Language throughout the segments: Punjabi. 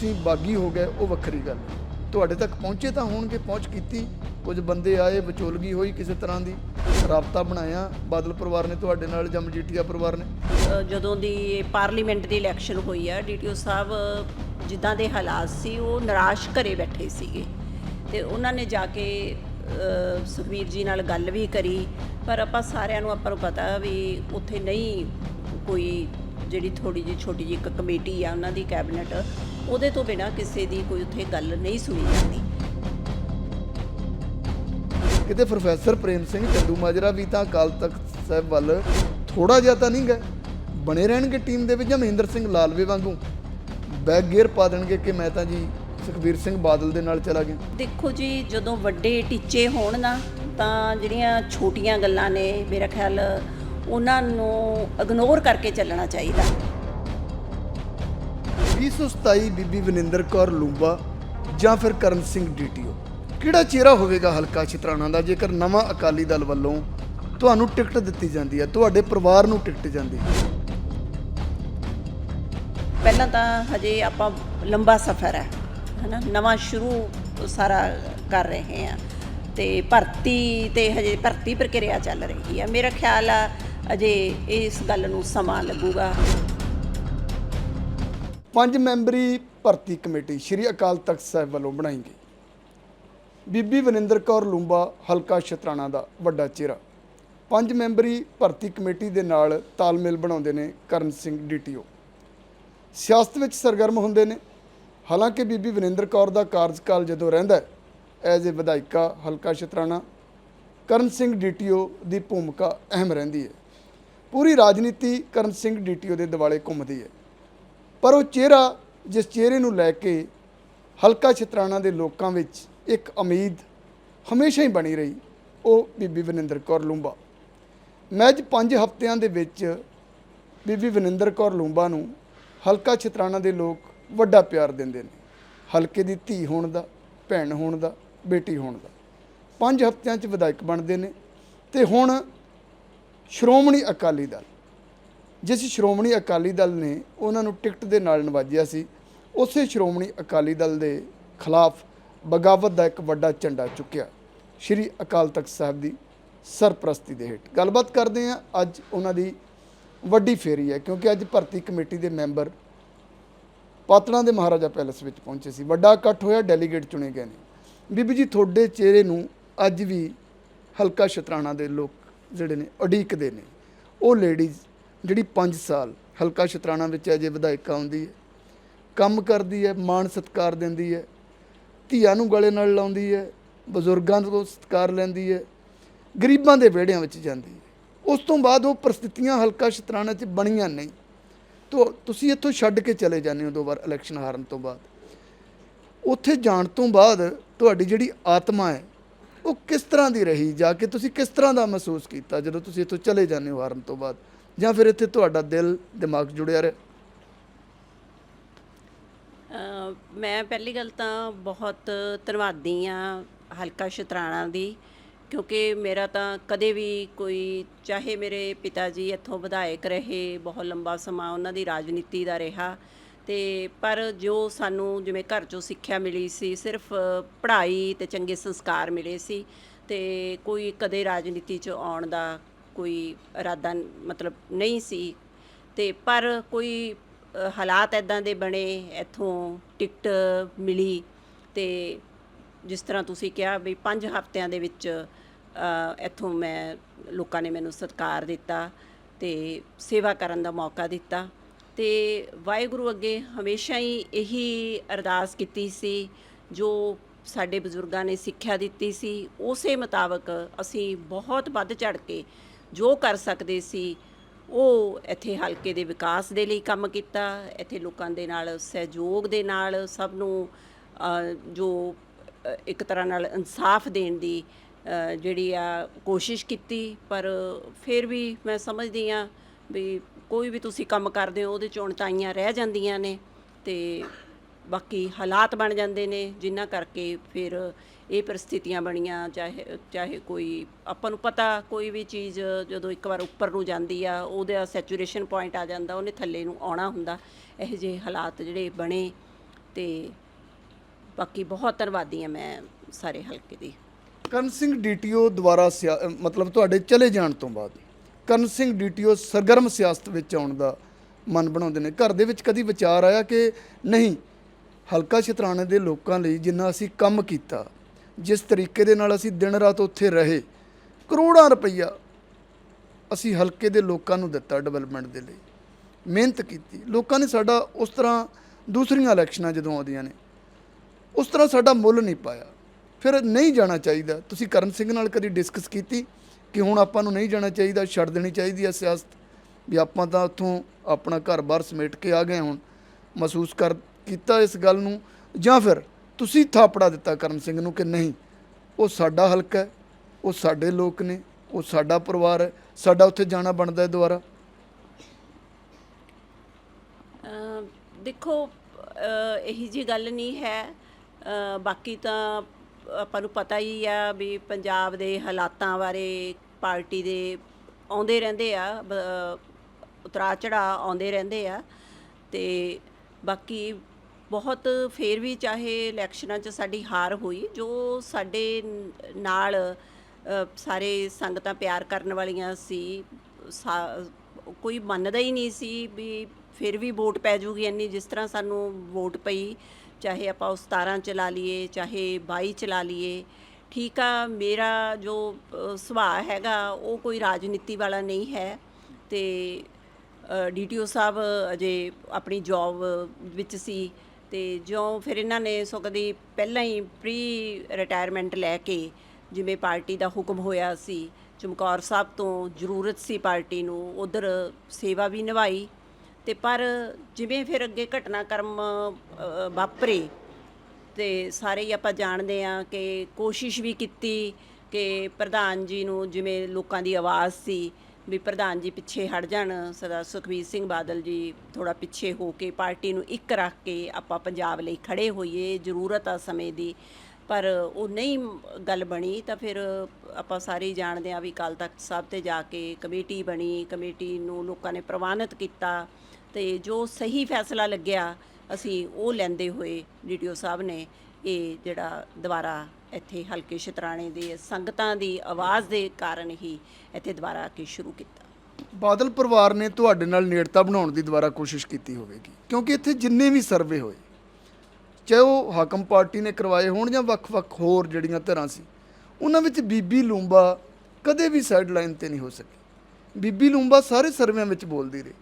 ਤੁਸੀਂ ਬਾਗੀ ਹੋ ਗਏ ਉਹ ਵੱਖਰੀ ਗੱਲ। ਤੁਹਾਡੇ ਤੱਕ ਪਹੁੰਚੇ ਤਾਂ ਹੋਣਗੇ ਪਹੁੰਚ ਕੀਤੀ। ਕੁਝ ਬੰਦੇ ਆਏ ਵਿਚੋਲਗੀ ਹੋਈ ਕਿਸੇ ਤਰ੍ਹਾਂ ਦੀ। ਰਾਬਤਾ ਬਣਾਇਆ ਬਾਦਲ ਪਰਿਵਾਰ ਨੇ ਤੁਹਾਡੇ ਨਾਲ ਜਾਂ ਮਜੀਠੀਆ ਪਰਿਵਾਰ ਨੇ। ਜਦੋਂ ਦੀ ਪਾਰਲੀਮੈਂਟ ਦੀ ਇਲੈਕਸ਼ਨ ਹੋਈ ਆ ਡੀਟੀਓ ਸਾਹਿਬ ਜਿੱਦਾਂ ਦੇ ਹਾਲਾਤ ਸੀ ਉਹ ਨਿਰਾਸ਼ ਘਰੇ ਬੈਠੇ ਸੀਗੇ। ਤੇ ਉਹਨਾਂ ਨੇ ਜਾ ਕੇ ਅ, ਸੁਖਬੀਰ ਜੀ ਨਾਲ ਗੱਲ ਵੀ ਕਰੀ। ਪਰ ਆਪਾਂ ਸਾਰਿਆਂ ਨੂੰ ਆਪਾਂ ਨੂੰ ਪਤਾ ਵੀ ਉੱਥੇ ਨਹੀਂ ਕੋਈ ਜਿਹੜੀ ਥੋੜੀ ਜਿਹੀ ਛੋਟੀ ਜਿਹੀ ਇੱਕ ਕਮੇਟੀ ਆ ਉਹਨਾਂ ਦੀ ਕੈਬਨਿਟ ਉਹਦੇ ਤੋਂ ਬਿਨਾ ਕਿਸੇ ਦੀ ਕੋਈ ਉੱਥੇ ਗੱਲ ਨਹੀਂ ਸੁਣੀ ਜਾਂਦੀ। ਕਿਤੇ ਪ੍ਰੋਫੈਸਰ ਪ੍ਰੇਮ ਸਿੰਘ ਚੰਦੂ ਮਾਜਰਾ ਵੀ ਤਾਂ ਅਕਾਲ ਤਖਤ ਸਾਹਿਬ ਵੱਲ ਥੋੜਾ ਜਿਹਾ ਤਾਂ ਨਹੀਂ ਗਏ। ਬਣੇ ਰਹਿਣਗੇ ਟੀਮ ਦੇ ਵਿੱਚ ਜਾਂ ਮਹਿੰਦਰ ਸਿੰਘ ਲਾਲਵੇ ਵਾਂਗੂ? ਬੈਕ ਗੇਅਰ ਪਾ ਦੇਣਗੇ ਕਿ ਮੈਂ ਤਾਂ ਜੀ ਸੁਖਬੀਰ ਸਿੰਘ ਬਾਦਲ ਦੇ ਨਾਲ ਚਲਾ ਗਿਆ। ਦੇਖੋ ਜੀ ਜਦੋਂ ਵੱਡੇ ਟੀਚੇ ਹੋਣ ਨਾ ਤਾਂ ਜਿਹੜੀਆਂ ਛੋਟੀਆਂ ਗੱਲਾਂ ਨੇ ਮੇਰਾ ਖਿਆਲ ਉਹਨਾਂ ਨੂੰ ਇਗਨੋਰ ਕਰਕੇ ਚੱਲਣਾ ਚਾਹੀਦਾ। 2027 ਬੀਬੀ ਵਿਨਿੰਦਰ ਕੌਰ ਲੂੰਬਾ ਜਾਂ ਫਿਰ ਕਰਨ ਸਿੰਘ ਡੀਟੀਓ। ਕਿਹੜਾ ਚਿਹਰਾ ਹੋਵੇਗਾ ਹਲਕਾ ਛਿਤਰਾਣਾ ਦਾ ਜੇਕਰ ਨਵਾਂ ਅਕਾਲੀ ਦਲ ਵੱਲੋਂ ਤੁਹਾਨੂੰ ਟਿਕਟ ਦਿੱਤੀ ਜਾਂਦੀ ਹੈ ਤੁਹਾਡੇ ਪਰਿਵਾਰ ਨੂੰ ਟਿਕਟ ਜਾਂਦੀ ਹੈ? ਪਹਿਲਾਂ ਤਾਂ ਹਜੇ ਆਪਾਂ ਲੰਬਾ ਸਫ਼ਰ ਹੈ ਹਨਾ? ਨਵਾਂ ਸ਼ੁਰੂ ਸਾਰਾ ਕਰ ਰਹੇ ਹਾਂ ਤੇ ਭਰਤੀ ਤੇ ਹਜੇ ਭਰਤੀ ਪ੍ਰਕਿਰਿਆ ਚੱਲ ਰਹੀ ਹੈ। ਮੇਰਾ ਖਿਆਲ ਆ ਅਜੇ ਇਸ ਗੱਲ ਨੂੰ ਸਮਾਂ ਲੱਗੂਗਾ। ਪੰਜ ਮੈਂਬਰੀ ਭਰਤੀ ਕਮੇਟੀ ਸ਼੍ਰੀ ਅਕਾਲ ਤਖਤ ਸਾਹਿਬ ਵੱਲੋਂ ਬਣਾਈ ਗਈ। ਬੀਬੀ ਵਿਨਿੰਦਰ ਕੌਰ ਲੂੰਬਾ, ਹਲਕਾ ਸ਼ਤਰਾਣਾ ਦਾ ਵੱਡਾ ਚਿਹਰਾ। ਪੰਜ ਮੈਂਬਰੀ ਭਰਤੀ ਕਮੇਟੀ ਦੇ ਨਾਲ ਤਾਲਮੇਲ ਬਣਾਉਂਦੇ ਨੇ ਕਰਨ ਸਿੰਘ ਡੀਟੀਓ ਸਿਆਸਤ ਵਿੱਚ ਸਰਗਰਮ ਹੁੰਦੇ ਨੇ। ਹਾਲਾਂਕਿ ਬੀਬੀ ਵਿਨਿੰਦਰ ਕੌਰ ਦਾ ਕਾਰਜਕਾਲ ਜਦੋਂ ਰਹਿੰਦਾ ਐਜ਼ ਏ ਵਿਧਾਇਕਾ ਹਲਕਾ ਸ਼ਤਰਾਣਾ, ਕਰਨ ਸਿੰਘ ਡੀਟੀਓ ਦੀ ਭੂਮਿਕਾ ਅਹਿਮ ਰਹਿੰਦੀ ਹੈ। ਪੂਰੀ ਰਾਜਨੀਤੀ ਕਰਨ ਸਿੰਘ ਡੀਟੀਓ ਦੇ ਦਿਵਾਲੇ ਘੁੰਮਦੀ ਹੈ। ਪਰ ਉਹ ਚਿਹਰਾ ਜਿਸ ਚਿਹਰੇ ਨੂੰ ਲੈ ਕੇ ਹਲਕਾ ਛਤਰਾਣਾ ਦੇ ਲੋਕਾਂ ਵਿੱਚ ਇੱਕ ਉਮੀਦ ਹਮੇਸ਼ਾ ਹੀ ਬਣੀ ਰਹੀ, ਉਹ ਬੀਬੀ ਵਿਨਿੰਦਰ ਕੌਰ ਲੂੰਬਾ। ਮੈਚ 5 ਹਫ਼ਤਿਆਂ ਦੇ ਵਿੱਚ ਬੀਬੀ ਵਿਨਿੰਦਰ ਕੌਰ ਲੂੰਬਾ ਨੂੰ ਹਲਕਾ ਛਤਰਾਣਾ ਦੇ ਲੋਕ ਵੱਡਾ ਪਿਆਰ ਦਿੰਦੇ ਨੇ। ਹਲਕੇ ਦੀ ਧੀ ਹੋਣ ਦਾ, ਭੈਣ ਹੋਣ ਦਾ, ਬੇਟੀ ਹੋਣ ਦਾ। 5 ਹਫ਼ਤਿਆਂ 'ਚ ਵਿਧਾਇਕ ਬਣਦੇ ਨੇ ਤੇ ਹੁਣ ਸ਼੍ਰੋਮਣੀ ਅਕਾਲੀ ਦਲ। ਜਿਸ ਸ਼੍ਰੋਮਣੀ ਅਕਾਲੀ ਦਲ ਨੇ ਉਹਨਾਂ ਨੂੰ ਟਿਕਟ ਦੇ ਨਾਲ ਨਵਾਜਿਆ ਸੀ, ਉਸੇ ਸ਼੍ਰੋਮਣੀ ਅਕਾਲੀ ਦਲ ਦੇ ਖਿਲਾਫ ਬਗਾਵਤ ਦਾ ਇੱਕ ਵੱਡਾ ਝੰਡਾ ਚੁੱਕਿਆ ਸ਼੍ਰੀ ਅਕਾਲ ਤਖਤ ਸਾਹਿਬ ਦੀ ਸਰਪ੍ਰਸਤੀ ਦੇ ਹੇਠ। ਗੱਲਬਾਤ ਕਰਦੇ ਹਾਂ, ਅੱਜ ਉਹਨਾਂ ਦੀ ਵੱਡੀ ਫੇਰੀ ਹੈ, ਕਿਉਂਕਿ ਅੱਜ ਭਰਤੀ ਕਮੇਟੀ ਦੇ ਮੈਂਬਰ ਪਾਤੜਾਂ ਦੇ ਮਹਾਰਾਜਾ ਪੈਲੇਸ ਵਿੱਚ ਪਹੁੰਚੇ ਸੀ। ਵੱਡਾ ਇਕੱਠ ਹੋਇਆ, ਡੈਲੀਗੇਟ ਚੁਣੇ ਗਏ ਨੇ। ਬੀਬੀ ਜੀ, ਤੁਹਾਡੇ ਚਿਹਰੇ ਨੂੰ ਅੱਜ ਵੀ ਹਲਕਾ ਸ਼ਤਰਾਣਾ ਦੇ ਲੋਕ ਜਿਹੜੇ ਨੇ, ਉਡੀਕਦੇ ਨੇ। ਉਹ ਲੇਡੀਜ਼ ਜਿਹੜੀ 5 ਸਾਲ ਹਲਕਾ ਸ਼ਤਰਾਣਾ ਵਿੱਚ ਅਜੇ ਵਿਧਾਇਕਾ ਆਉਂਦੀ ਹੈ, ਕੰਮ ਕਰਦੀ ਹੈ, ਮਾਣ ਸਤਿਕਾਰ ਦਿੰਦੀ ਹੈ, ਧੀਆਂ ਨੂੰ ਗਲੇ ਨਾਲ ਲਾਉਂਦੀ ਹੈ, ਬਜ਼ੁਰਗਾਂ ਤੋਂ ਸਤਿਕਾਰ ਲੈਂਦੀ ਹੈ, ਗਰੀਬਾਂ ਦੇ ਵਿਹੜਿਆਂ ਵਿੱਚ ਜਾਂਦੀ ਹੈ। ਉਸ ਤੋਂ ਬਾਅਦ ਉਹ ਪ੍ਰਸਥਿਤੀਆਂ ਹਲਕਾ ਸ਼ਤਰਾਣਾ 'ਚ ਬਣੀਆਂ ਨਹੀਂ। ਤੋ ਤੁਸੀਂ ਇੱਥੋਂ ਛੱਡ ਕੇ ਚਲੇ ਜਾਂਦੇ ਹੋ ਦੋ ਵਾਰ ਇਲੈਕਸ਼ਨ ਹਾਰਨ ਤੋਂ ਬਾਅਦ। ਉੱਥੇ ਜਾਣ ਤੋਂ ਬਾਅਦ ਤੁਹਾਡੀ ਜਿਹੜੀ ਆਤਮਾ ਹੈ ਉਹ ਕਿਸ ਤਰ੍ਹਾਂ ਦੀ ਰਹੀ, ਜਾ ਕੇ ਤੁਸੀਂ ਕਿਸ ਤਰ੍ਹਾਂ ਦਾ ਮਹਿਸੂਸ ਕੀਤਾ ਜਦੋਂ ਤੁਸੀਂ ਇੱਥੋਂ ਚਲੇ ਜਾਂਦੇ ਹੋ ਹਾਰਨ ਤੋਂ ਬਾਅਦ? ਜਾਂ ਫਿਰ ਇੱਥੇ ਤੁਹਾਡਾ ਦਿਲ, ਦਿਮਾਗ ਜੁੜਿਆ ਰਿਹਾ? ਮੈਂ ਪਹਿਲੀ ਗੱਲ ਤਾਂ ਬਹੁਤ ਧੰਨਵਾਦੀ ਆ ਹਲਕਾ ਸ਼ਤਰਾਣਾ ਦੀ, ਕਿਉਂਕਿ ਮੇਰਾ ਤਾਂ ਕਦੇ ਵੀ ਕੋਈ, ਚਾਹੇ ਮੇਰੇ ਪਿਤਾ ਜੀ ਇੱਥੋਂ ਵਿਧਾਇਕ ਰਹੇ, ਬਹੁਤ ਲੰਬਾ ਸਮਾਂ ਉਹਨਾਂ ਦੀ ਰਾਜਨੀਤੀ ਦਾ ਰਿਹਾ ਤੇ ਪਰ ਜੋ ਸਾਨੂੰ ਜਿਵੇਂ ਘਰ ਚੋਂ ਸਿੱਖਿਆ ਮਿਲੀ ਸੀ, ਸਿਰਫ ਪੜ੍ਹਾਈ ਤੇ ਚੰਗੇ ਸੰਸਕਾਰ ਮਿਲੇ ਸੀ ਤੇ ਕੋਈ ਕਦੇ ਰਾਜਨੀਤੀ 'ਚ ਆਉਣ ਦਾ ਕੋਈ ਇਰਾਦਾ ਮਤਲਬ ਨਹੀਂ ਸੀ। ਤੇ ਪਰ ਕੋਈ ਹਾਲਾਤ ਐਦਾਂ ਦੇ ਬਣੇ, ਇੱਥੋਂ ਟਿਕਟ ਮਿਲੀ ਤੇ ਜਿਸ ਤਰ੍ਹਾਂ ਤੁਸੀਂ ਕਿਹਾ ਵੀ 5 ਹਫ਼ਤਿਆਂ ਦੇ ਵਿੱਚ ਇੱਥੋਂ ਮੈਂ ਲੋਕਾਂ ਨੇ ਮੈਨੂੰ ਸਤਿਕਾਰ ਦਿੱਤਾ ਤੇ ਸੇਵਾ ਕਰਨ ਦਾ ਮੌਕਾ ਦਿੱਤਾ। ਤੇ ਵਾਹਿਗੁਰੂ ਅੱਗੇ ਹਮੇਸ਼ਾ ਹੀ ਇਹੀ ਅਰਦਾਸ ਕੀਤੀ ਸੀ, ਜੋ ਸਾਡੇ ਬਜ਼ੁਰਗਾਂ ਨੇ ਸਿੱਖਿਆ ਦਿੱਤੀ ਸੀ। ਉਸੇ ਮੁਤਾਬਕ ਅਸੀਂ ਬਹੁਤ ਵੱਧ ਚੜ ਕੇ ਜੋ ਕਰ ਸਕਦੇ ਸੀ, ਉਹ ਇੱਥੇ ਹਲਕੇ ਦੇ ਵਿਕਾਸ ਦੇ ਲਈ ਕੰਮ ਕੀਤਾ, ਇੱਥੇ ਲੋਕਾਂ ਦੇ ਨਾਲ, ਸਹਿਯੋਗ ਦੇ ਨਾਲ, ਸਭ ਨੂੰ ਜੋ ਇੱਕ ਤਰ੍ਹਾਂ ਨਾਲ ਇਨਸਾਫ ਦੇਣ ਦੀ ਜਿਹੜੀ ਆ ਕੋਸ਼ਿਸ਼ ਕੀਤੀ। ਪਰ ਫਿਰ ਵੀ ਮੈਂ ਸਮਝਦੀ ਆ ਵੀ ਕੋਈ ਵੀ ਤੁਸੀਂ ਕੰਮ ਕਰਦੇ ਹੋ, ਉਹਦੇ ਚੋਣਤਾਈਆਂ ਰਹਿ ਜਾਂਦੀਆਂ ਨੇ ਤੇ ਬਾਕੀ ਹਾਲਾਤ ਬਣ ਜਾਂਦੇ ਨੇ ਜਿਨ੍ਹਾਂ ਕਰਕੇ ਫਿਰ ਇਹ ਪਰਿਸਥਿਤੀਆਂ ਬਣੀਆਂ, ਚਾਹੇ ਚਾਹੇ ਕੋਈ, ਆਪਾਂ ਨੂੰ ਪਤਾ ਕੋਈ ਵੀ ਚੀਜ਼ ਜਦੋਂ ਇੱਕ ਵਾਰ ਉੱਪਰ ਨੂੰ ਜਾਂਦੀ ਆ, ਉਹਦਾ ਸੈਚੂਰੇਸ਼ਨ ਪੁਆਇੰਟ ਆ ਜਾਂਦਾ, ਉਹਨੇ ਥੱਲੇ ਨੂੰ ਆਉਣਾ ਹੁੰਦਾ, ਇਹੋ ਜਿਹੇ ਹਾਲਾਤ ਜਿਹੜੇ ਬਣੇ ਤੇ ਬਾਕੀ ਬਹੁਤ ਧੰਨਵਾਦੀ ਹਾਂ ਮੈਂ ਸਾਰੇ ਹਲਕੇ ਦੀ। ਕਰਨ ਸਿੰਘ ਡੀਟੀਓ ਦੁਆਰਾ ਸਿਆ- ਮਤਲਬ ਤੁਹਾਡੇ ਚਲੇ ਜਾਣ ਤੋਂ ਬਾਅਦ। ਕਰਨ ਸਿੰਘ ਡੀਟੀਓ ਸਰਗਰਮ ਸਿਆਸਤ ਵਿੱਚ ਆਉਣ ਦਾ ਮਨ ਬਣਾਉਂਦੇ ਨੇ। ਘਰ ਦੇ ਵਿੱਚ ਕਦੀ ਵਿਚਾਰ ਆਇਆ ਕਿ ਨਹੀਂ, ਹਲਕਾ ਸ਼ਤਰਾਣੇ ਦੇ ਲੋਕਾਂ ਲਈ ਜਿੰਨਾ ਅਸੀਂ ਕੰਮ ਕੀਤਾ, ਜਿਸ ਤਰੀਕੇ ਦੇ ਨਾਲ ਅਸੀਂ ਦਿਨ ਰਾਤ ਉੱਥੇ ਰਹੇ, ਕਰੋੜਾਂ ਰੁਪਈਆ ਅਸੀਂ ਹਲਕੇ ਦੇ ਲੋਕਾਂ ਨੂੰ ਦਿੱਤਾ ਡਿਵੈਲਪਮੈਂਟ ਦੇ ਲਈ। ਮਿਹਨਤ ਕੀਤੀ। ਲੋਕਾਂ ਨੇ ਸਾਡਾ ਉਸ ਤਰ੍ਹਾਂ ਦੂਸਰੀਆਂ ਇਲੈਕਸ਼ਨਾਂ ਜਦੋਂ ਆਉਂਦੀਆਂ ਨੇ, ਉਸ ਤਰ੍ਹਾਂ ਸਾਡਾ ਮੁੱਲ ਨਹੀਂ ਪਾਇਆ। ਫਿਰ ਨਹੀਂ ਜਾਣਾ ਚਾਹੀਦਾ। ਤੁਸੀਂ ਕਰਨ ਸਿੰਘ ਨਾਲ ਕਦੀ ਡਿਸਕਸ ਕੀਤੀ? ਕਿ ਹੁਣ ਆਪਾਂ ਨੂੰ ਨਹੀਂ ਜਾਣਾ ਚਾਹੀਦਾ ਛੱਡ ਦੇਣੀ ਚਾਹੀਦੀ ਹੈ ਸਿਆਸਤ ਵੀ ਆਪਾਂ ਤਾਂ ਉੱਥੋਂ ਆਪਣਾ ਘਰ-ਬਾਰ ਸਮੇਟ ਕੇ ਆ ਗਏ ਹੁਣ। ਮਹਿਸੂਸ ਕਰ ਕੀਤਾ ਇਸ ਗੱਲ ਨੂੰ ਜਾਂ ਫਿਰ ਤੁਸੀਂ ਥਾਪੜਾ ਦਿੱਤਾ ਕਰਨ ਸਿੰਘ ਨੂੰ ਕਿ ਨਹੀਂ ਉਹ ਸਾਡਾ ਹਲਕਾ ਹੈ ਉਹ ਸਾਡੇ ਲੋਕ ਨੇ ਉਹ ਸਾਡਾ ਪਰਿਵਾਰ ਹੈ ਸਾਡਾ ਉੱਥੇ ਜਾਣਾ ਬਣਦਾ ਹੈ ਦੁਬਾਰਾ? ਦੇਖੋ ਅ, ਇਹੀ ਜੀ ਗੱਲ ਨਹੀਂ ਹੈ। ਬਾਕੀ ਤਾਂ ਆਪਾਂ ਨੂੰ ਪਤਾ ਹੀ ਆ ਵੀ ਪੰਜਾਬ ਦੇ ਹਾਲਾਤਾਂ ਬਾਰੇ ਪਾਰਟੀ ਦੇ ਆਉਂਦੇ ਰਹਿੰਦੇ ਆ, ਬ- ਉਤਰਾ ਚੜਾ ਆਉਂਦੇ ਰਹਿੰਦੇ ਆ ਤੇ ਬਾਕੀ ਬਹੁਤ ਫੇਰ ਵੀ ਚਾਹੇ ਇਲੈਕਸ਼ਨਾਂ 'ਚ ਸਾਡੀ ਹਾਰ ਹੋਈ, ਜੋ ਸਾਡੇ ਨਾਲ ਸਾਰੇ ਸੰਗਤਾਂ ਪਿਆਰ ਕਰਨ ਵਾਲੀਆਂ ਸੀ, ਕੋਈ ਮੰਨਦਾ ਹੀ ਨਹੀਂ ਸੀ ਵੀ ਫਿਰ ਵੀ ਵੋਟ ਪੈ ਜੂਗੀ ਇੰਨੀ, ਜਿਸ ਤਰ੍ਹਾਂ ਸਾਨੂੰ ਵੋਟ ਪਈ ਚਾਹੇ ਆਪਾਂ ਉਹ 17 ਚਲਾ ਲਈਏ, ਚਾਹੇ 22 ਚਲਾ ਲਈਏ, ਠੀਕ ਆ, ਮੇਰਾ ਜੋ ਸੁਭਾਅ ਹੈਗਾ, ਉਹ ਕੋਈ ਰਾਜਨੀਤੀ ਵਾਲਾ ਨਹੀਂ ਹੈ ਤੇ ਡੀਟੀਓ ਸਾਹਿਬ ਅਜੇ ਆਪਣੀ ਜੌਬ ਵਿੱਚ ਸੀ ਤੇ ਜਿਉਂ ਫਿਰ ਇਹਨਾਂ ਨੇ ਸੋ ਕਦੀ ਪਹਿਲਾਂ ਹੀ ਪ੍ਰੀ ਰਿਟਾਇਰਮੈਂਟ ਲੈ ਕੇ ਜਿਵੇਂ ਪਾਰਟੀ ਦਾ ਹੁਕਮ ਹੋਇਆ ਸੀ, ਚਮਕੌਰ ਸਾਹਿਬ ਤੋਂ ਜ਼ਰੂਰਤ ਸੀ ਪਾਰਟੀ ਨੂੰ, ਉਧਰ ਸੇਵਾ ਵੀ ਨਿਭਾਈ ਤੇ ਪਰ ਜਿਵੇਂ ਫਿਰ ਅੱਗੇ ਘਟਨਾਕ੍ਰਮ ਵਾਪਰੇ ਤੇ ਸਾਰੇ ਹੀ ਆਪਾਂ ਜਾਣਦੇ ਆ ਕਿ ਕੋਸ਼ਿਸ਼ ਵੀ ਕੀਤੀ ਕਿ ਪ੍ਰਧਾਨ ਜੀ ਨੂੰ ਜਿਵੇਂ ਲੋਕਾਂ ਦੀ ਆਵਾਜ਼ ਸੀ ਵੀ ਪ੍ਰਧਾਨ ਜੀ ਪਿੱਛੇ ਹਟ ਜਾਣ, ਸਦਾ ਸੁਖਬੀਰ ਸਿੰਘ ਬਾਦਲ ਜੀ ਥੋੜਾ ਪਿੱਛੇ ਹੋ ਕੇ ਪਾਰਟੀ ਨੂੰ ਇੱਕ ਰੱਖ ਕੇ ਆਪਾਂ ਪੰਜਾਬ ਲਈ ਖੜੇ ਹੋਈਏ, ਜ਼ਰੂਰਤ ਆ ਸਮੇਂ ਦੀ। ਪਰ ਉਹ ਨਹੀਂ ਗੱਲ ਬਣੀ ਤਾਂ ਫਿਰ ਆਪਾਂ ਸਾਰੇ ਹੀ ਜਾਣਦੇ ਆ ਵੀ ਕੱਲ ਤਖ਼ਤ ਸਾਹਿਬ ਤੇ ਜਾ ਕੇ ਕਮੇਟੀ ਬਣੀ, ਕਮੇਟੀ ਨੂੰ ਲੋਕਾਂ ਨੇ ਪ੍ਰਵਾਨਿਤ ਕੀਤਾ। ਤੇ ਜੋ ਸਹੀ ਫੈਸਲਾ ਲੱਗਿਆ ਅਸੀਂ ਉਹ ਲੈਂਦੇ ਹੋਏ ਡੀਟੀਓ ਸਾਹਿਬ ਨੇ ਇਹ ਜਿਹੜਾ ਦੁਬਾਰਾ ਇੱਥੇ ਹਲਕੇ ਸ਼ਤਰਾਣੇ ਦੇ ਸੰਗਤਾਂ ਦੀ ਆਵਾਜ਼ ਦੇ ਕਾਰਨ ਹੀ ਇੱਥੇ ਦੁਬਾਰਾ ਆ ਕੇ ਸ਼ੁਰੂ ਕੀਤਾ। ਬਾਦਲ ਪਰਿਵਾਰ ਨੇ ਤੁਹਾਡੇ ਨਾਲ ਨੇੜਤਾ ਬਣਾਉਣ ਦੀ ਦੁਬਾਰਾ ਕੋਸ਼ਿਸ਼ ਕੀਤੀ ਹੋਵੇਗੀ, ਕਿਉਂਕਿ ਇੱਥੇ ਜਿੰਨੇ ਵੀ ਸਰਵੇ ਹੋਏ, ਚਾਹੇ ਉਹ ਹਾਕਮ ਪਾਰਟੀ ਨੇ ਕਰਵਾਏ ਹੋਣ ਜਾਂ ਵੱਖ-ਵੱਖ ਹੋਰ ਜਿਹੜੀਆਂ ਧਿਰਾਂ ਸੀ, ਉਹਨਾਂ ਵਿੱਚ ਬੀਬੀ ਲੂੰਬਾ ਕਦੇ ਵੀ ਸਾਈਡ ਲਾਈਨ ਤੇ ਨਹੀਂ ਹੋ ਸਕੀ। ਬੀਬੀ ਲੂੰਬਾ ਸਾਰੇ ਸਰਵਿਆਂ ਵਿੱਚ ਬੋਲਦੀ ਰਹੀ।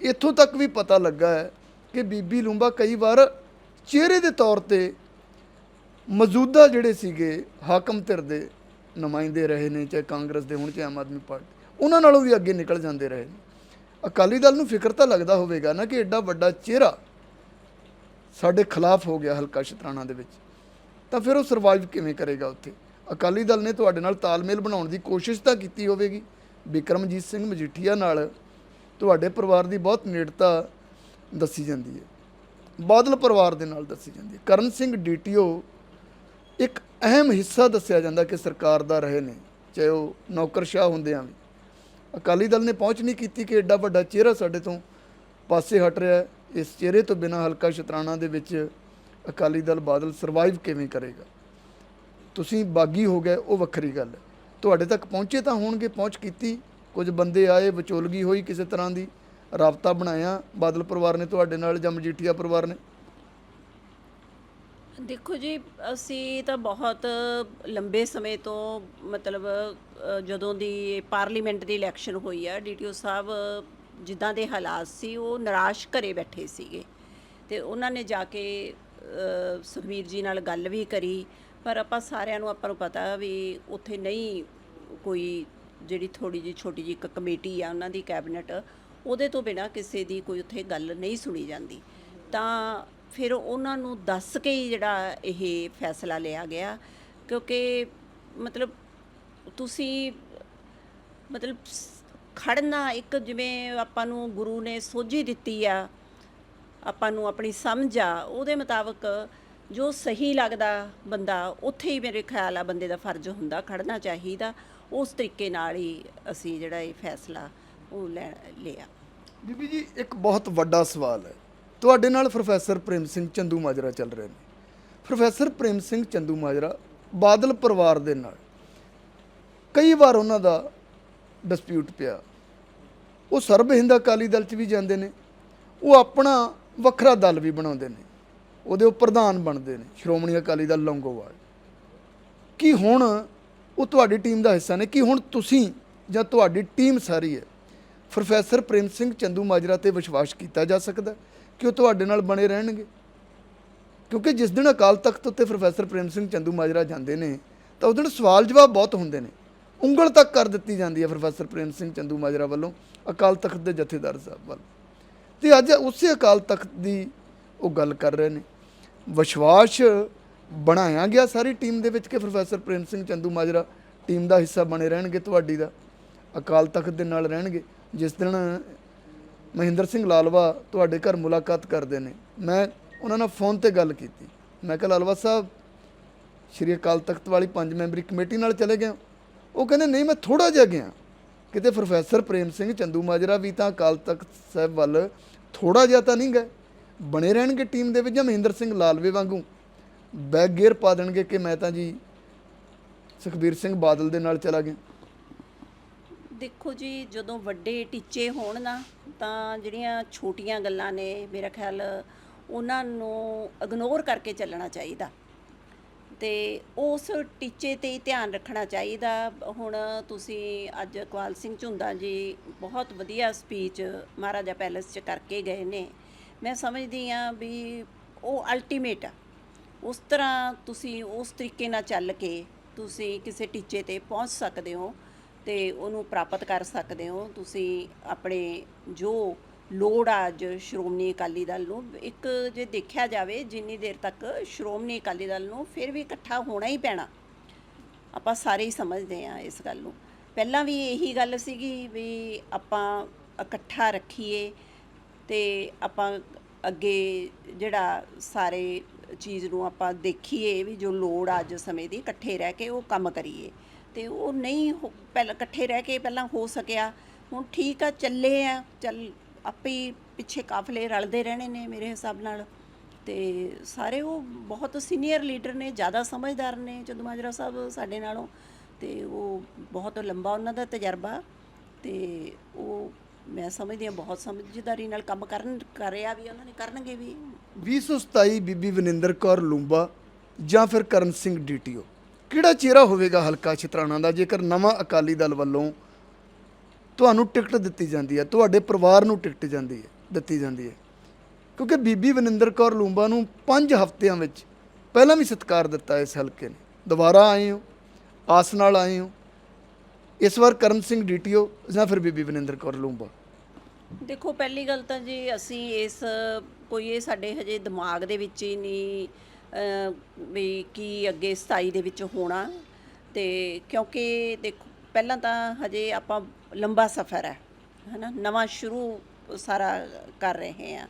ਇੱਥੋਂ ਤੱਕ ਵੀ ਪਤਾ ਲੱਗਾ ਹੈ ਕਿ ਬੀਬੀ ਲੂੰਬਾ ਕਈ ਵਾਰ ਚਿਹਰੇ ਦੇ ਤੌਰ ਤੇ ਮੌਜੂਦਾ ਜਿਹੜੇ ਸੀਗੇ ਹਾਕਮ ਧਿਰ ਦੇ ਨੁਮਾਇੰਦੇ ਰਹੇ ਨੇ, ਚਾਹੇ ਕਾਂਗਰਸ ਦੇ ਹੋਣ, ਚਾਹੇ ਆਮ ਆਦਮੀ ਪਾਰਟੀ, ਉਹਨਾਂ ਨਾਲੋਂ ਵੀ ਅੱਗੇ ਨਿਕਲ ਜਾਂਦੇ ਰਹੇ ਨੇ। ਅਕਾਲੀ ਦਲ ਨੂੰ ਫਿਕਰ ਤਾਂ ਲੱਗਦਾ ਹੋਵੇਗਾ ਨਾ ਕਿ ਐਡਾ ਵੱਡਾ ਚਿਹਰਾ ਸਾਡੇ ਖਿਲਾਫ ਹੋ ਗਿਆ ਹਲਕਾ ਸ਼ਤਰਾਣਾ ਦੇ ਵਿੱਚ। ਤਾਂ ਫਿਰ ਉਹ ਸਰਵਾਈਵ ਕਿਵੇਂ ਕਰੇਗਾ ਉੱਥੇ? ਅਕਾਲੀ ਦਲ ਨੇ ਤੁਹਾਡੇ ਨਾਲ ਤਾਲਮੇਲ ਬਣਾਉਣ ਦੀ ਕੋਸ਼ਿਸ਼ ਤਾਂ ਕੀਤੀ ਹੋਵੇਗੀ। ਵਿਕਰਮਜੀਤ ਸਿੰਘ ਮਜੀਠੀਆ ਨਾਲ ਤੁਹਾਡੇ ਪਰਿਵਾਰ ਦੀ ਬਹੁਤ ਨੇੜਤਾ ਦੱਸੀ ਜਾਂਦੀ ਹੈ। ਬਾਦਲ ਪਰਿਵਾਰ ਦੇ ਨਾਲ ਦੱਸੀ ਜਾਂਦੀ ਹੈ। ਕਰਨ ਸਿੰਘ ਡੀਟੀਓ ਇੱਕ ਅਹਿਮ ਹਿੱਸਾ ਦੱਸਿਆ ਜਾਂਦਾ ਕਿ ਸਰਕਾਰ ਦਾ ਰਹੇ ਨੇ ਚਾਹੇ ਉਹ ਨੌਕਰਸ਼ਾਹ ਹੁੰਦਿਆਂ ਵੀ। ਅਕਾਲੀ ਦਲ ਨੇ ਪਹੁੰਚ ਨਹੀਂ ਕੀਤੀ ਕਿ ਐਡਾ ਵੱਡਾ ਚਿਹਰਾ ਸਾਡੇ ਤੋਂ ਪਾਸੇ ਹਟ ਰਿਹਾ ਇਸ ਚਿਹਰੇ ਤੋਂ ਬਿਨਾਂ ਹਲਕਾ ਸ਼ਤਰਾਣਾ ਦੇ ਵਿੱਚ ਅਕਾਲੀ ਦਲ, ਬਾਦਲ ਸਰਵਾਈਵ ਕਿਵੇਂ ਕਰੇਗਾ? ਤੁਸੀਂ ਬਾਗੀ ਹੋ ਗਏ, ਉਹ ਵੱਖਰੀ ਗੱਲ ਹੈ। ਤੁਹਾਡੇ ਤੱਕ ਪਹੁੰਚੇ ਤਾਂ ਹੋਣਗੇ, ਪਹੁੰਚ ਕੀਤੀ ਕੁਝ ਬੰਦੇ ਆਏ ਵਿਚੋਲਗੀ ਹੋਈ ਕਿਸੇ ਤਰ੍ਹਾਂ ਦੀ ਰਾਬਤਾ ਬਣਾਇਆ। ਬਾਦਲ ਪਰਿਵਾਰ ਨੇ ਤੁਹਾਡੇ ਨਾਲ ਜਾਂ ਮਜੀਠੀਆ ਪਰਿਵਾਰ ਨੇ? ਦੇਖੋ ਜੀ ਅਸੀਂ ਤਾਂ ਬਹੁਤ ਲੰਬੇ ਸਮੇਂ ਤੋਂ ਮਤਲਬ ਜਦੋਂ ਦੀ ਪਾਰਲੀਮੈਂਟ ਦੀ ਇਲੈਕਸ਼ਨ ਹੋਈ ਆ ਡੀਟੀਓ ਸਾਹਿਬ ਜਿੱਦਾਂ ਦੇ ਹਾਲਾਤ ਸੀ ਉਹ ਨਿਰਾਸ਼ ਘਰੇ ਬੈਠੇ ਸੀਗੇ। ਤੇ ਉਹਨਾਂ ਨੇ ਜਾ ਕੇ ਅ, ਸੁਖਬੀਰ ਜੀ ਨਾਲ ਗੱਲ ਵੀ ਕਰੀ। ਪਰ ਆਪਾਂ ਸਾਰਿਆਂ ਨੂੰ ਆਪਾਂ ਨੂੰ ਪਤਾ ਵੀ ਉੱਥੇ ਨਹੀਂ ਕੋਈ ਜਿਹੜੀ ਥੋੜੀ ਜਿਹੀ ਛੋਟੀ ਜਿਹੀ ਇੱਕ ਕਮੇਟੀ ਆ ਉਹਨਾਂ ਦੀ ਕੈਬਨਿਟ, ਉਹਦੇ ਤੋਂ ਬਿਨਾ ਕਿਸੇ ਦੀ ਕੋਈ ਉੱਥੇ ਗੱਲ ਨਹੀਂ ਸੁਣੀ ਜਾਂਦੀ। ਤਾਂ ਫਿਰ ਉਹਨਾਂ ਨੂੰ ਦੱਸ ਕੇ ਹੀ ਜਿਹੜਾ ਇਹ ਫੈਸਲਾ ਲਿਆ ਗਿਆ, ਕਿਉਂਕਿ ਮਤਲਬ ਤੁਸੀਂ ਮਤਲਬ ਸ- ਖੜਨਾ ਇੱਕ ਜਿਵੇਂ ਆਪਾਂ ਨੂੰ ਗੁਰੂ ਨੇ ਸੋਝੀ ਦਿੱਤੀ ਆ, ਆਪਾਂ ਨੂੰ ਆਪਣੀ ਸਮਝ ਆ, ਉਹਦੇ ਮੁਤਾਬਕ ਜੋ ਸਹੀ ਲੱਗਦਾ ਬੰਦਾ, ਉੱਥੇ ਹੀ ਮੇਰੇ ਖਿਆਲ ਆ ਬੰਦੇ ਦਾ ਫਰਜ਼ ਹੁੰਦਾ ਖੜਨਾ ਚਾਹੀਦਾ। ਉਸ ਤਰੀਕੇ ਨਾਲ ਹੀ ਅਸੀਂ ਜਿਹੜਾ ਇਹ ਫੈਸਲਾ ਉਹ ਲੈ ਲਿਆ। ਬੀਬੀ ਜੀ, ਇੱਕ ਬਹੁਤ ਵੱਡਾ ਸਵਾਲ ਹੈ। ਤੁਹਾਡੇ ਨਾਲ ਪ੍ਰੋਫੈਸਰ ਪ੍ਰੇਮ ਸਿੰਘ ਚੰਦੂ ਮਾਜਰਾ ਚੱਲ ਰਹੇ ਨੇ। ਪ੍ਰੋਫੈਸਰ ਪ੍ਰੇਮ ਸਿੰਘ ਚੰਦੂ ਮਾਜਰਾ ਬਾਦਲ ਪਰਿਵਾਰ ਦੇ ਨਾਲ। ਕਈ ਵਾਰ ਉਹਨਾਂ ਦਾ ਡਿਸਪਿਊਟ ਪਿਆ। ਉਹ ਸਰਬ ਹਿੰਦ ਅਕਾਲੀ ਦਲ ਚ ਵੀ ਜਾਂਦੇ ਨੇ। ਉਹ ਆਪਣਾ ਵੱਖਰਾ ਦਲ ਵੀ ਬਣਾਉਂਦੇ ਨੇ। ਉਹਦੇ ਉਹ ਪ੍ਰਧਾਨ ਬਣਦੇ ਨੇ। ਸ਼੍ਰੋਮਣੀ ਅਕਾਲੀ ਦਲ ਲੌਂਗੋਵਾਲ। ਕੀ ਹੁਣ ਉਹ ਤੁਹਾਡੀ ਟੀਮ ਦਾ ਹਿੱਸਾ ਨੇ ਕਿ ਹੁਣ ਤੁਸੀਂ ਜਾਂ ਤੁਹਾਡੀ ਟੀਮ ਸਾਰੀ ਹੈ, ਪ੍ਰੋਫੈਸਰ ਪ੍ਰੇਮ ਸਿੰਘ ਚੰਦੂ ਮਾਜਰਾ ਤੇ ਵਿਸ਼ਵਾਸ ਕੀਤਾ ਜਾ ਸਕਦਾ ਕਿ ਉਹ ਤੁਹਾਡੇ ਨਾਲ ਬਣੇ ਰਹਿਣਗੇ? ਕਿਉਂਕਿ ਜਿਸ ਦਿਨ ਅਕਾਲ ਤਖਤ ਉੱਤੇ ਪ੍ਰੋਫੈਸਰ ਪ੍ਰੇਮ ਸਿੰਘ ਚੰਦੂ ਮਾਜਰਾ ਜਾਂਦੇ ਨੇ, ਤਾਂ ਉਸ ਦਿਨ ਸਵਾਲ ਜਵਾਬ ਬਹੁਤ ਹੁੰਦੇ ਨੇ। ਉਂਗਲ ਤੱਕ ਕਰ ਦਿੱਤੀ ਜਾਂਦੀ ਹੈ ਪ੍ਰੋਫੈਸਰ ਪ੍ਰੇਮ ਸਿੰਘ ਚੰਦੂ ਮਾਜਰਾ ਵੱਲੋਂ, ਅਕਾਲ ਤਖਤ ਦੇ ਜਥੇਦਾਰ ਸਾਹਿਬ ਵੱਲ। ਤੇ ਅੱਜ ਉਸੇ ਅਕਾਲ ਤਖਤ ਦੀ ਉਹ ਗੱਲ ਕਰ ਰਹੇ ਨੇ। ਵਿਸ਼ਵਾਸ ਬਣਾਇਆ ਗਿਆ ਸਾਰੀ ਟੀਮ ਦੇ ਵਿੱਚ ਕਿ professor Prem Singh Chandumajra team ਦਾ ਹਿੱਸਾ ਬਣੇ ਰਹਿਣਗੇ ਤੁਹਾਡੀ ਦਾ, ਅਕਾਲ ਤਖਤ ਦੇ ਨਾਲ ਰਹਿਣਗੇ, ਜਿਸ ਦਿਨ ਮਹਿੰਦਰ ਸਿੰਘ ਲਾਲਵਾ ਤੁਹਾਡੇ ਘਰ ਮੁਲਾਕਾਤ ਕਰਦੇ ਨੇ। ਮੈਂ ਉਹਨਾਂ ਨਾਲ ਫੋਨ ਤੇ ਗੱਲ ਕੀਤੀ। ਮੈਂ ਕਿਹਾ, ਲਾਲਵਾ ਸਾਹਿਬ, ਸ਼੍ਰੀ ਅਕਾਲ ਤਖਤ ਵਾਲੀ ਪੰਜ ਮੈਂਬਰੀ ਕਮੇਟੀ ਨਾਲ ਚਲੇ ਗਏ ਉਹ ਕਹਿੰਦੇ, ਨਹੀਂ, ਮੈਂ ਥੋੜਾ ਜਿਹਾ ਗਿਆ ਕਿਤੇ ਪ੍ਰੋਫੈਸਰ ਪ੍ਰੇਮ ਸਿੰਘ ਚੰਦੂ ਮਾਜਰਾ ਵੀ ਤਾਂ ਅਕਾਲ ਤਖਤ ਸਾਹਿਬ ਵੱਲ ਥੋੜਾ ਜਿਹਾ ਤਾਂ ਨਹੀਂ ਗਏ। ਬਣੇ ਰਹਿਣਗੇ ਟੀਮ ਦੇ ਵਿੱਚ ਜਾਂ ਮਹਿੰਦਰ ਸਿੰਘ ਲਾਲਵੇ ਵਾਂਗੂ? ਬੈਕ ਗੇਅਰ ਪਾ ਦੇਣਗੇ ਕਿ ਮੈਂ ਤਾਂ ਜੀ ਸੁਖਬੀਰ ਸਿੰਘ ਬਾਦਲ ਦੇ ਨਾਲ ਚਲਾ ਗਿਆ। ਦੇਖੋ ਜੀ, ਜਦੋਂ ਵੱਡੇ ਟੀਚੇ ਹੋਣ ਨਾ, ਤਾਂ ਜਿਹੜੀਆਂ ਛੋਟੀਆਂ ਗੱਲਾਂ ਨੇ ਮੇਰਾ ਖਿਆਲ ਉਹਨਾਂ ਨੂੰ ਇਗਨੋਰ ਕਰਕੇ ਚੱਲਣਾ ਚਾਹੀਦਾ। ਤੇ ਉਸ ਟੀਚੇ ਤੇ ਹੀ ਧਿਆਨ ਰੱਖਣਾ ਚਾਹੀਦਾ। ਹੁਣ ਤੁਸੀਂ ਅੱਜ ਕੁਆਲ ਸਿੰਘ ਝੁੰਦਾ ਜੀ ਬਹੁਤ ਵਧੀਆ ਸਪੀਚ ਮਹਾਰਾਜਾ ਪੈਲੇਸ 'ਚ ਕਰਕੇ ਗਏ ਨੇ। ਮੈਂ ਸਮਝਦੀ ਆ ਵੀ ਉਹ ਅਲਟੀਮੇਟ ਆ। ਉਸ ਤਰ੍ਹਾਂ ਤੁਸੀਂ ਉਸ ਤਰੀਕੇ ਨਾਲ ਚੱਲ ਕੇ ਤੁਸੀਂ ਕਿਸੇ ਟੀਚੇ ਤੇ ਪਹੁੰਚ ਸਕਦੇ ਹੋ ਤੇ ਉਹਨੂੰ ਪ੍ਰਾਪਤ ਕਰ ਸਕਦੇ ਹੋ। ਤੁਸੀਂ ਆਪਣੇ ਜੋ ਲੋੜ ਆ ਅੱਜ ਸ਼੍ਰੋਮਣੀ ਅਕਾਲੀ ਦਲ ਨੂੰ, ਇੱਕ ਜੇ ਦੇਖਿਆ ਜਾਵੇ ਜਿੰਨੀ ਦੇਰ ਤੱਕ ਸ਼੍ਰੋਮਣੀ ਅਕਾਲੀ ਦਲ ਨੂੰ ਫਿਰ ਵੀ ਇਕੱਠਾ ਹੋਣਾ ਹੀ ਪੈਣਾ। ਆਪਾਂ ਸਾਰੇ ਹੀ ਸਮਝਦੇ ਆ ਇਸ ਗੱਲ ਨੂੰ। ਪਹਿਲਾਂ ਵੀ ਇਹੀ ਗੱਲ ਸੀਗੀ ਵੀ ਆਪਾਂ ਇਕੱਠਾ ਰੱਖੀਏ ਤੇ ਆਪਾਂ ਅੱਗੇ ਜਿਹੜਾ ਸਾਰੇ ਚੀਜ਼ ਨੂੰ ਆਪਾਂ ਦੇਖੀਏ ਵੀ ਜੋ ਲੋੜ ਆ ਅੱਜ ਸਮੇਂ ਦੀ, ਇਕੱਠੇ ਰਹਿ ਕੇ ਉਹ ਕੰਮ ਕਰੀਏ। ਤੇ ਉਹ ਨਹੀਂ ਹੋ- ਪਹਿਲਾਂ ਇਕੱਠੇ ਰਹਿ ਕੇ ਪਹਿਲਾਂ ਹੋ ਸਕਿਆ। ਹੁਣ ਠੀਕ ਆ, ਚੱਲੇ ਆ, ਚੱਲ ਆਪੇ ਪਿੱਛੇ ਕਾਫਲੇ ਰਲਦੇ ਰਹਿਣੇ ਨੇ ਮੇਰੇ ਹਿਸਾਬ ਨਾਲ। ਤੇ ਸਾਰੇ ਉਹ ਬਹੁਤ ਸੀਨੀਅਰ ਲੀਡਰ ਨੇ, ਜ਼ਿਆਦਾ ਸਮਝਦਾਰ ਨੇ ਚੰਦੂ ਮਾਜਰਾ ਸਾਹਿਬ ਸਾਡੇ ਨਾਲੋਂ। ਤੇ ਉਹ ਬਹੁਤ ਲੰਬਾ ਉਹਨਾਂ ਦਾ ਤਜਰਬਾ। ਤੇ ਉਹ ਮੈਂ ਸਮਝਦੀ ਹਾਂ, ਬਹੁਤ ਸਮਝਦਾਰੀ ਨਾਲ ਕੰਮ ਕਰਨ, ਕਰਿਆ ਵੀ, ਉਹਨਾਂ ਨੇ ਕਰਨਗੇ ਵੀ। 2027 ਬੀਬੀ ਵਿਨਿੰਦਰ ਕੌਰ ਲੂੰਬਾ ਜਾਂ ਫਿਰ ਕਰਨ ਸਿੰਘ ਡੀਟੀਓ, ਕਿਹੜਾ ਚਿਹਰਾ ਹੋਵੇਗਾ ਹਲਕਾ ਛਤਰਾਣਾ ਦਾ, ਜੇਕਰ ਨਵਾਂ ਅਕਾਲੀ ਦਲ ਵੱਲੋਂ ਤੁਹਾਨੂੰ ਟਿਕਟ ਦਿੱਤੀ ਜਾਂਦੀ ਹੈ, ਤੁਹਾਡੇ ਪਰਿਵਾਰ ਨੂੰ ਟਿਕਟ ਜਾਂਦੀ ਹੈ, ਦਿੱਤੀ ਜਾਂਦੀ ਹੈ? ਕਿਉਂਕਿ ਬੀਬੀ ਵਿਨਿੰਦਰ ਕੌਰ ਲੂੰਬਾ ਨੂੰ 5 ਹਫ਼ਤਿਆਂ ਵਿੱਚ ਪਹਿਲਾਂ ਵੀ ਸਤਿਕਾਰ ਦਿੱਤਾ ਇਸ ਹਲਕੇ ਨੇ। ਦੁਬਾਰਾ ਆਏ ਹੋ, ਆਸ ਨਾਲ ਆਏ ਹੋ, ਇਸ ਵਾਰ ਕਰਨ ਸਿੰਘ ਡੀਟੀਓ ਜਾਂ ਫਿਰ ਬੀਬੀ ਵਿਨਿੰਦਰ ਕੌਰ ਲੂੰਬਾ? ਦੇਖੋ, ਪਹਿਲੀ ਗੱਲ ਤਾਂ ਜੀ ਅਸੀਂ ਇਸ, ਕੋਈ ਇਹ ਸਾਡੇ ਹਜੇ ਦਿਮਾਗ ਦੇ ਵਿੱਚ ਹੀ ਨਹੀਂ ਵੀ ਕੀ ਅੱਗੇ 27 ਦੇ ਵਿੱਚ ਹੋਣਾ। ਤੇ ਕਿਉਂਕਿ ਦੇਖੋ, ਪਹਿਲਾਂ ਤਾਂ ਹਜੇ ਆਪਾਂ ਲੰਬਾ ਸਫ਼ਰ ਹੈ, ਹਨਾ? ਨਵਾਂ ਸ਼ੁਰੂ ਸਾਰਾ ਕਰ ਰਹੇ ਆ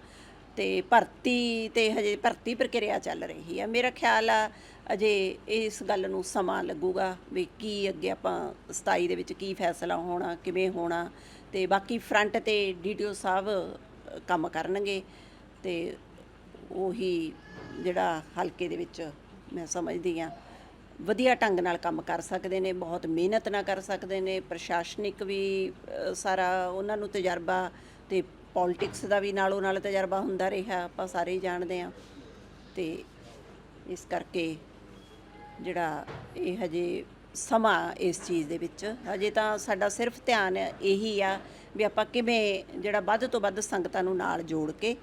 ਤੇ ਭਰਤੀ ਤੇ ਹਜੇ ਭਰਤੀ ਪ੍ਰਕਿਰਿਆ ਚੱਲ ਰਹੀ ਹੈ। ਮੇਰਾ ਖਿਆਲ ਆ, ਅਜੇ ਇਸ ਗੱਲ ਨੂੰ ਸਮਾਂ ਲੱਗੂਗਾ ਵੀ ਕੀ ਅੱਗੇ ਆਪਾਂ 27 ਦੇ ਵਿੱਚ ਕੀ ਫੈਸਲਾ ਹੋਣਾ, ਕਿਵੇਂ ਹੋਣਾ। ਤੇ ਬਾਕੀ ਫਰੰਟ ਤੇ ਡੀਟੀਓ ਸਾਹਿਬ ਕੰਮ ਕਰਨਗੇ ਤੇ ਉਹੀ ਜਿਹੜਾ ਹਲਕੇ ਦੇ ਵਿੱਚ ਮੈਂ ਸਮਝਦੀ ਆ ਵਧੀਆ ਢੰਗ ਨਾਲ ਕੰਮ ਕਰ ਸਕਦੇ ਨੇ, ਬਹੁਤ ਮਿਹਨਤ ਨਾਲ ਕਰ ਸਕਦੇ ਨੇ, ਪ੍ਰਸ਼ਾਸਨਿਕ ਵੀ ਸਾਰਾ ਉਹਨਾਂ ਨੂੰ ਤਜਰਬਾ ਤੇ ਪੋਲਿਟਿਕਸ ਦਾ ਵੀ ਨਾਲੋਂ ਨਾਲ ਤਜਰਬਾ ਹੁੰਦਾ ਰਿਹਾ, ਆਪਾਂ ਸਾਰੇ ਹੀ ਜਾਣਦੇ ਆ ਤੇ ਇਸ ਕਰਕੇ ਜਿਹੜਾ ਇਹ ਹਜੇ ਸਮਾਂ ਇਸ ਚੀਜ਼ ਦੇ ਵਿੱਚ। ਹਜੇ ਤਾਂ ਸਾਡਾ ਸਿਰਫ ਧਿਆਨ ਇਹੀ ਆ ਵੀ ਆਪਾਂ ਕਿਵੇਂ ਜਿਹੜਾ ਵੱਧ ਤੋਂ ਵੱਧ ਸੰਗਤਾਂ ਨੂੰ ਨਾਲ ਜੋੜ ਕੇ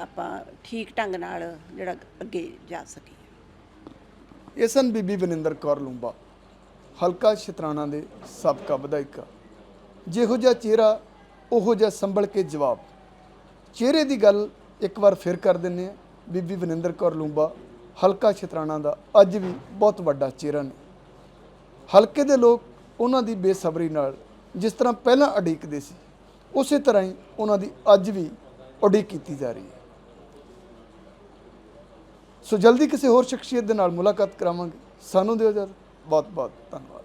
ਆਪਾਂ ਠੀਕ ਢੰਗ ਨਾਲ ਜਿਹੜਾ ਅੱਗੇ ਜਾ ਸਕੀਏ। ਇਹ ਸਨ ਬੀਬੀ ਵਿਨਿੰਦਰ ਕੌਰ ਲੂੰਬਾ, ਹਲਕਾ ਸ਼ਤਰਾਣਾ ਦੇ ਸਾਬਕਾ ਵਿਧਾਇਕਾ। ਜਿਹੋ ਜਿਹਾ ਚਿਹਰਾ, ਉਹੋ ਜਿਹਾ ਸੰਭਲ ਕੇ ਜਵਾਬ। ਚਿਹਰੇ ਦੀ ਗੱਲ ਇੱਕ ਵਾਰ ਫਿਰ ਕਰ ਦਿੰਨੇ ਆ ਬੀਬੀ ਵਿਨਿੰਦਰ ਕੌਰ ਲੂੰਬਾ, ਹਲਕਾ ਸ਼ਤਰਾਣਾ ਦਾ ਅੱਜ ਵੀ ਬਹੁਤ ਵੱਡਾ ਚਿਹਰਾ ਨੇ। ਹਲਕੇ ਦੇ ਲੋਕ ਉਹਨਾਂ ਦੀ ਬੇਸਬਰੀ ਨਾਲ ਜਿਸ ਤਰ੍ਹਾਂ ਪਹਿਲਾਂ ਉਡੀਕਦੇ ਸੀ, ਉਸੇ ਤਰ੍ਹਾਂ ਹੀ ਉਹਨਾਂ ਦੀ ਅੱਜ ਵੀ ਉਡੀਕ ਕੀਤੀ ਜਾ ਰਹੀ ਹੈ। ਸੋ ਜਲਦੀ ਕਿਸੇ ਹੋਰ ਸ਼ਖਸੀਅਤ ਦੇ ਨਾਲ ਮੁਲਾਕਾਤ ਕਰਾਵਾਂਗੇ। ਸਾਨੂੰ ਦਿਓ ਜਦ ਬਹੁਤ ਬਹੁਤ ਧੰਨਵਾਦ।